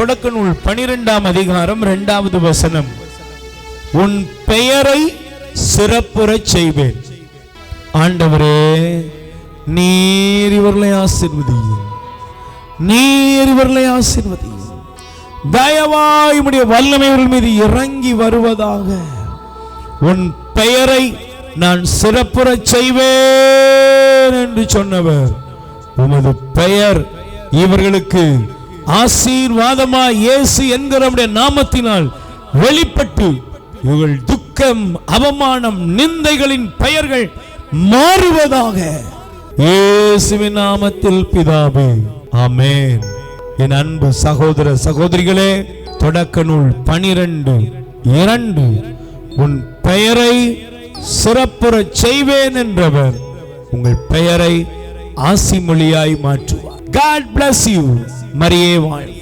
தொடக்க நூல் பனிரெண்டாம் அதிகாரம் இரண்டாவது வசனம். உன் பெயரை சிறப்புறச் செய்வேன். ஆண்டவரே நீர் இவர்களை ஆசிர்வதியும். நீர் இவர்களை ஆசிர்வதியும். தயவாய் உடைய வல்லமை மீது இறங்கி வருவதாக. உன் பெயரை நான் சிறப்புறச் செய்வேன் என்று சொன்னவர். உமது பெயர் இவர்களுக்கு ஆசீர்வாதமா இயேசு என்கிற நாமத்தினால் வெளிப்பட்டு இவள் துக்கம் அவமானம் நிந்தைகளின் பெயர்கள் மாறுவதாக இயேசுவின் நாமத்தில் பிதாவே ஆமேன். என் அன்பு சகோதர சகோதரிகளே தொடக்க நூல் பனிரெண்டு இரண்டு உன் பெயரை சிறப்புற செய்வேன் என்றவர் உங்கள் பெயரை ஆசி மொழியாய் மாற்றுவார். காட் பிளஸ் யூ मरिए वाणी